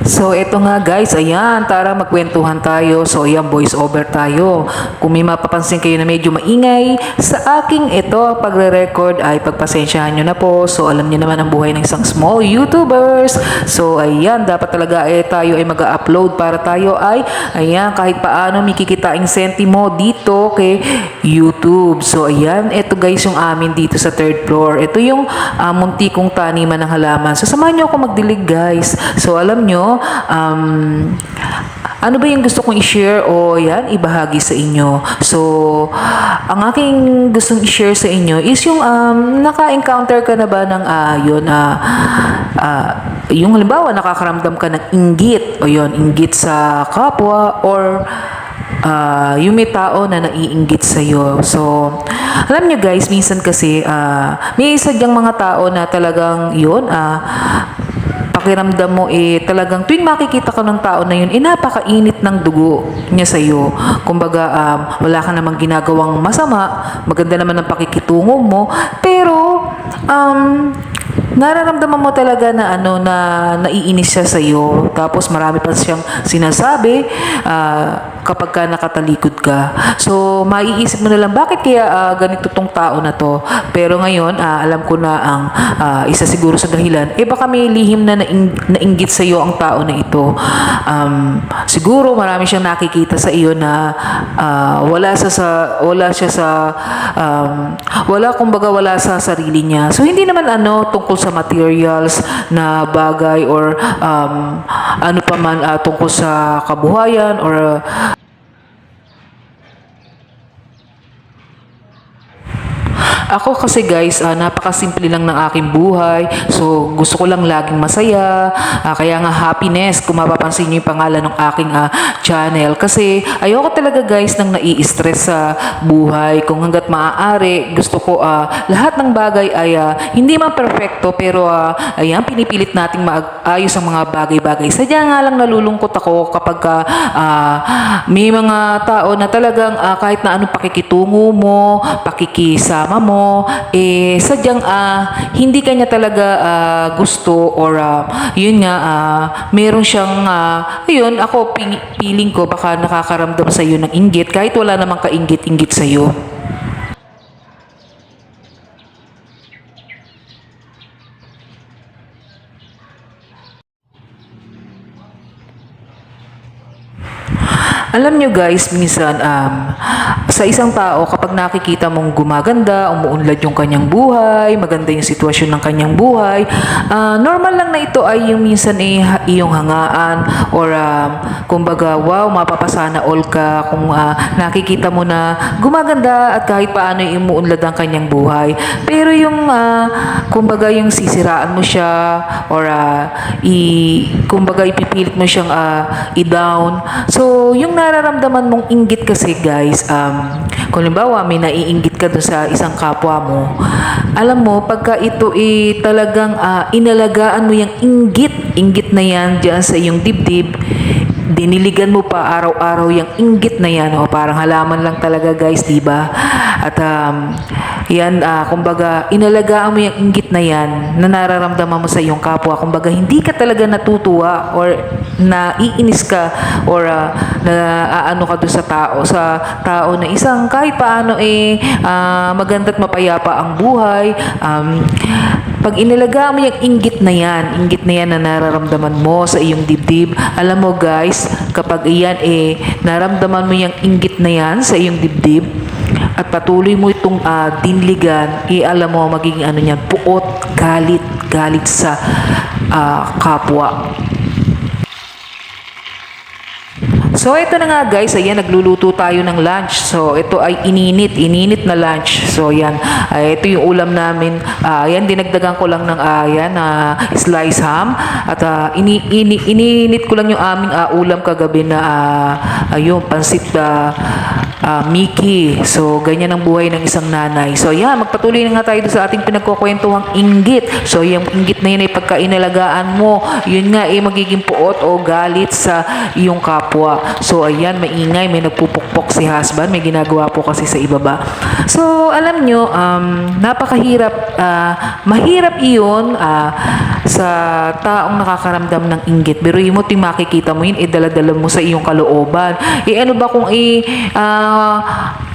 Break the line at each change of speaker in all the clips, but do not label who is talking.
So, eto nga guys, ayan, tara magkwentuhan tayo. So, ayan, voice over tayo. Kung may mapapansin kayo na medyo maingay, sa aking ito, pagre-record ay pagpasensyahan nyo na po. So, alam niyo naman ang buhay ng isang small YouTubers. So, ayan, dapat talaga eh, tayo ay mag-upload para tayo ay, ayan, kahit paano may kikitain sentimo dito kay YouTube. So, ayan, ito guys yung amin dito sa third floor. Ito yung ah, munti kong taniman ng halaman. So, samahan nyo ako magdilig guys. So, alam nyo, um, ano ba yung gusto kong i-share o yan, ibahagi sa inyo? So, ang aking gustong i-share sa inyo is yung um, naka-encounter ka na ba ng uh, yun, ah, ah, yung halimbawa nakakaramdam ka ng inggit o yun, inggit sa kapwa or ah, yung may tao na naiinggit sa'yo. So, alam nyo guys, minsan kasi ah, may isa diyang mga tao na talagang yun, ah, pakiramdam mo eh talagang tuwing makikita ka ng tao na yun eh napakainit ng dugo niya sa iyo. Kumbaga um, wala ka namang ginagawang masama, maganda naman ang pakikitungo mo, pero um, nararamdaman mo talaga na ano na naiinis siya sa iyo. Tapos marami pa siyang sinasabi ah, kapag ka nakatalikod ka. So maiisip mo na lang bakit kaya ah, ganito tong tao na to. Pero ngayon ah, alam ko na ang ah, isa siguro sa dahilan eh baka may lihim na naing, nainggit sa iyo ang tao na ito. Um, siguro marami siyang nakikita sa iyo na ah, wala sa, sa wala siya sa um, wala kumbaga wala sa sarili niya. So hindi naman ano tungkol sa materials na bagay or um, ano pa man ah, tungkol sa kabuhayan or ah, Ako kasi guys, ah, napakasimple lang ng aking buhay. So, gusto ko lang laging masaya. Ah, kaya nga happiness, kung mapapansin niyo yung pangalan ng aking ah, channel. Kasi ayoko talaga guys nang nai-stress sa buhay. Kung hanggat maaari, gusto ko ah, lahat ng bagay ay ah, hindi man perfecto pero ah, ayan, pinipilit nating maayos ang mga bagay-bagay. Sadya nga lang nalulungkot ako kapag ah, may mga tao na talagang ah, kahit na anong pakikitungo mo, pakikisama mo, eh sadyang ah, hindi kanya talaga ah, gusto or ah, yun nga ah, meron siyang ah, ayun ako feeling ko baka nakakaramdam sa iyo ng inggit kahit wala namang kainggit-inggit sa Alam nyo guys, minsan um, sa isang tao kapag nakikita mong gumaganda, umuunlad yung kanyang buhay, maganda yung sitwasyon ng kanyang buhay, ah, normal lang na ito ay yung minsan eh, ha- iyong hangaan or um, kumbaga wow, mapapasana all ka kung ah, nakikita mo na gumaganda at kahit paano umuunlad ang kanyang buhay. Pero yung ah, kumbaga yung sisiraan mo siya or ah, i kumbaga ipipilit mo siyang ah, i-down. So, yung nararamdaman mong inggit kasi guys, um, kung halimbawa may naiinggit ka doon sa isang kapwa mo, alam mo, pagka ito eh, talagang ah, inalagaan mo yung inggit, inggit na yan dyan sa iyong dibdib, diniligan mo pa araw-araw yung inggit na yan. O, parang halaman lang talaga guys, di ba? At um, yan, ah, kumbaga, inalagaan mo yung inggit na yan na nararamdaman mo sa iyong kapwa. Kumbaga, hindi ka talaga natutuwa or naiinis ka or ah, na aano ka doon sa tao, sa tao na isang kahit paano eh ah, maganda at mapayapa ang buhay. Um, pag inalagaan mo yung inggit na yan, inggit na yan na nararamdaman mo sa iyong dibdib, alam mo guys, kapag iyan eh, naramdaman mo yung inggit na yan sa iyong dibdib, at patuloy mo itong ah, dinligan, eh alam mo, magiging ano yan, puot, galit, galit sa ah, kapwa. So ito na nga guys, ayan nagluluto tayo ng lunch. So ito ay ininit, ininit na lunch. So yan, ay, ito yung ulam namin. Ah, ayan dinagdagan ko lang ng ayan na slice ham at ah, ini, ini, ininit ko lang yung aming ah, ulam kagabi na ah, ayun pansit ah, ah, Mickey. So, ganyan ang buhay ng isang nanay. So, yan, magpatuloy na nga tayo sa ating pinagkukwentuhang inggit. So, yung inggit na yun ay pagka inalagaan mo, yun nga ay magiging puot o galit sa iyong kapwa. So, ayan, maingay, may nagpupukpok si husband, may ginagawa po kasi sa ibaba. So, alam nyo, um, napakahirap, ah, mahirap iyon ah, sa taong nakakaramdam ng inggit. Pero mo, ting makikita mo yun, idala-dala mo sa iyong kalooban. Eh ano ba kung i, ah,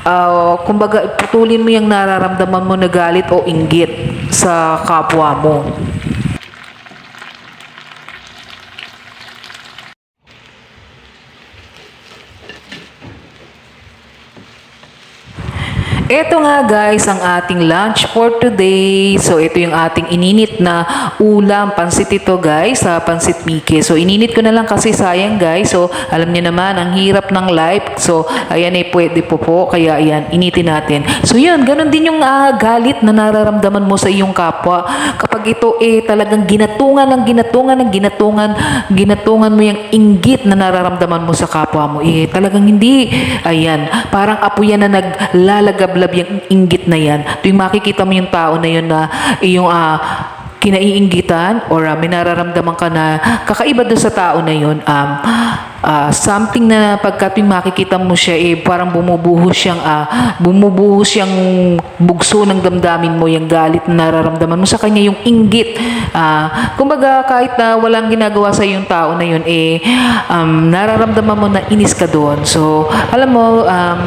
ah, kumbaga, putulin mo yung nararamdaman mo na galit o inggit sa kapwa mo. Ito nga guys ang ating lunch for today. So ito yung ating ininit na ulam. Pansit ito guys, sa pansit Miki. So ininit ko na lang kasi sayang guys. So alam niyo naman ang hirap ng life. So ayan eh pwede po po. Kaya ayan, initin natin. So yun, ganun din yung ah, galit na nararamdaman mo sa iyong kapwa. Kapag ito eh talagang ginatungan ng ginatungan ng ginatungan, ginatungan mo yung inggit na nararamdaman mo sa kapwa mo. Eh talagang hindi. Ayan, parang apo yan na naglalagablab yung inggit na yan. Tuwing makikita mo yung tao na yun na yung ah, kinaiinggitan or ah, may nararamdaman ka na kakaiba doon sa tao na yun, um, ah, something na pagka tuwing makikita mo siya, eh, parang bumubuhos siyang, ah, bumubuhos siyang bugso ng damdamin mo, yung galit na nararamdaman mo sa kanya, yung inggit. Ah, kumbaga, kahit na walang ginagawa sa yung tao na yun, eh, um, nararamdaman mo na inis ka doon. So, alam mo, um,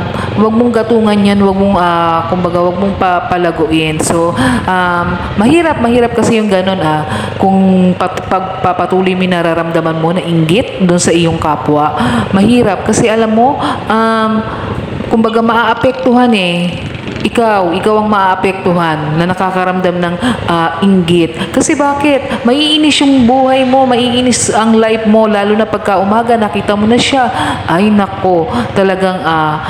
wag mong gatungan yan, wag mong, ah, kumbaga, wag mong papalaguin. So, um, mahirap, mahirap kasi yung ganun, ah, kung pat, pagpapatuloy mo nararamdaman mo na inggit doon sa iyong kapwa, mahirap kasi alam mo, um, kumbaga maaapektuhan eh. Ikaw, ikaw ang maaapektuhan na nakakaramdam ng ah, inggit. Kasi bakit? Maiinis yung buhay mo, maiinis ang life mo, lalo na pagka umaga nakita mo na siya. Ay nako, talagang ah,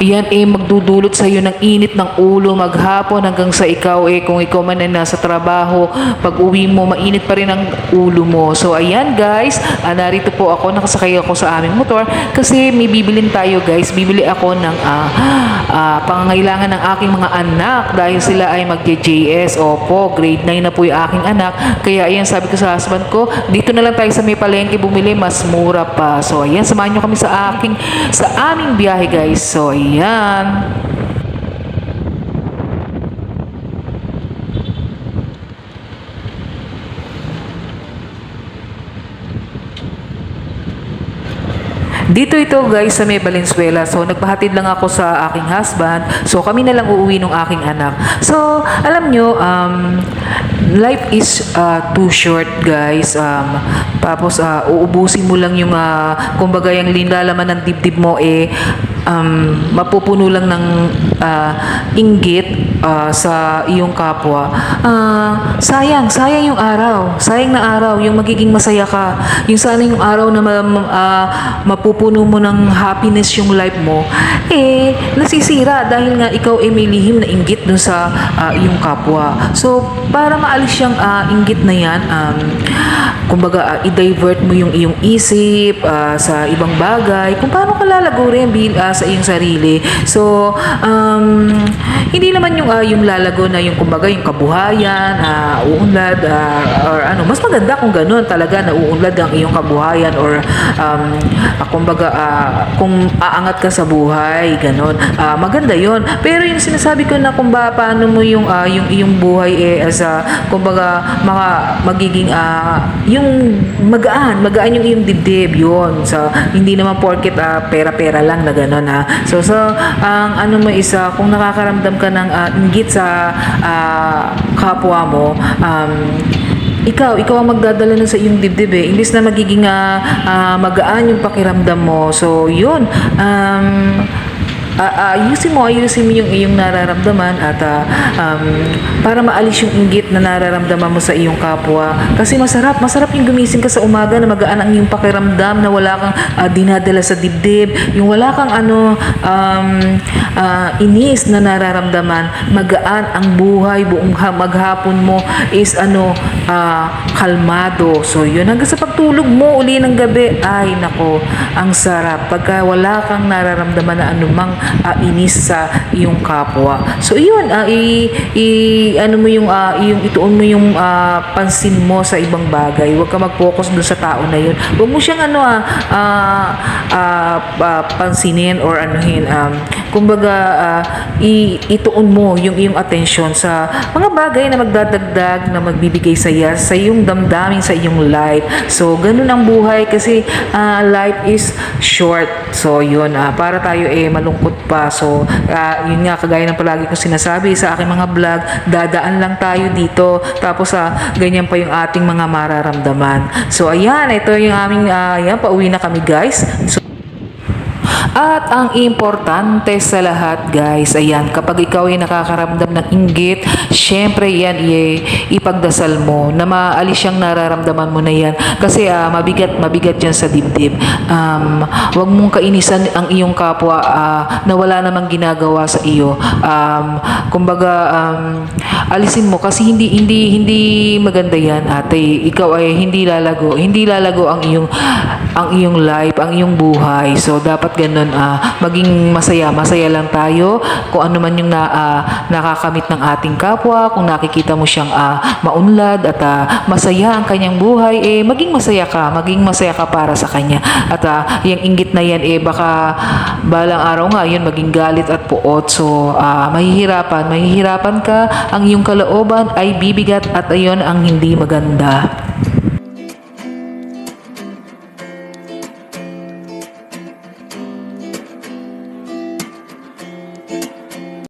yan eh magdudulot sa iyo ng init ng ulo maghapon hanggang sa ikaw eh kung ikaw man ay nasa trabaho, pag uwi mo mainit pa rin ang ulo mo. So ayan guys, ah, narito po ako, nakasakay ako sa aming motor kasi may bibilin tayo guys. Bibili ako ng ah, ah, pangangailangan ng aking mga anak dahil sila ay magje-JS. Opo, grade 9 na po yung aking anak. Kaya ayan, sabi ko sa husband ko, dito na lang tayo sa may palengke bumili, mas mura pa. So ayan, samahan nyo kami sa aking, sa aming biyahe guys. So ayan. Dito ito guys sa may Valenzuela. So nagpahatid lang ako sa aking husband. So kami na lang uuwi ng aking anak. So alam nyo, um, life is uh, too short guys. Um, tapos uh, uubusin mo lang yung uh, kumbaga yung linlalaman ng dibdib mo eh um, mapupuno lang ng uh, inggit uh, sa iyong kapwa. Ah, sayang, sayang yung araw. Sayang na araw, yung magiging masaya ka. Yung sana yung araw na ma- ah, mapupuno mo ng happiness yung life mo, eh, nasisira dahil nga ikaw ay may lihim na inggit dun sa ah, iyong kapwa. So, para maalis yung ah, inggit na yan, um, kumbaga, ah, i-divert mo yung iyong isip ah, sa ibang bagay, kung paano ka lalago rin ah, sa iyong sarili. So, um, hindi naman yung, ah, yung lalago na yung kumbaga yung kabuhayan, ah, uunlad, ah, or ano, mas maganda kung ganun talaga na uunlad ang iyong kabuhayan or um, ah, kumbaga ah, kung aangat ka sa buhay, ganun. Ah, maganda yon Pero yung sinasabi ko na kung ba, paano mo yung, ah, yung iyong buhay eh, as a, kumbaga, mga, magiging, ah, yung magaan, magaan yung iyong dibdib, yun. So, hindi naman porket ah, pera-pera lang na gano'n ha. So, so, ang ano mo isa, kung nakakaramdam ka ng ah, inggit sa ah, kapwa mo, um, ikaw, ikaw ang magdadala na sa iyong dibdib eh. Imbis na magiging ah, ah, magaan yung pakiramdam mo. So, yun. Um, Ah, ayusin mo, ayusin mo yung iyong nararamdaman at ah, um, para maalis yung inggit na nararamdaman mo sa iyong kapwa. Kasi masarap, masarap yung gumising ka sa umaga na magaan ang iyong pakiramdam na wala kang ah, dinadala sa dibdib, yung wala kang ano, um, ah, inis na nararamdaman, magaan ang buhay, buong ha- maghapon mo is ano, ah, kalmado. So yun, hanggang sa pagtulog mo uli ng gabi, ay nako, ang sarap. Pagka wala kang nararamdaman na anumang ah, inis sa iyong kapwa. So yun, ah, i, i- ano mo yung ah, yung ituon mo yung ah, pansin mo sa ibang bagay. Huwag ka mag-focus dun sa tao na yun. Huwag mo siyang ano ah, ah, ah, ah, pansinin or anuhin um, kumbaga ah, i, ituon mo yung iyong attention sa mga bagay na magdadagdag na magbibigay saya sa iyong damdamin sa iyong life. So ganun ang buhay kasi ah, life is short. So yun, ah, para tayo eh malungkot pa. So ah, yun nga kagaya ng palagi kong sinasabi sa aking mga vlog, dadaan lang tayo dito. Tapos ah, ganyan pa yung ating mga mararamdaman. So ayan, ito yung aming ah, ayan, pauwi na kami guys. So, at ang importante sa lahat guys, ayan, kapag ikaw ay nakakaramdam ng inggit, syempre yan i- ipagdasal mo na maalis yung nararamdaman mo na yan. Kasi ah, mabigat, mabigat yan sa dibdib. Um, wag mong kainisan ang iyong kapwa ah, na wala namang ginagawa sa iyo. Um, kumbaga, um, alisin mo kasi hindi hindi hindi maganda yan ate ikaw ay hindi lalago hindi lalago ang iyong ang iyong life ang iyong buhay. So dapat ganun ah, maging masaya. Masaya lang tayo kung ano man yung na, ah, nakakamit ng ating kapwa. Kung nakikita mo siyang ah, maunlad at ah, masaya ang kanyang buhay eh maging masaya ka. Maging masaya ka para sa kanya. At ah, yung inggit na yan eh baka balang araw nga yun maging galit at puot. So ah, mahihirapan. Mahihirapan ka. Ang iyong kalooban ay bibigat at ayon ang hindi maganda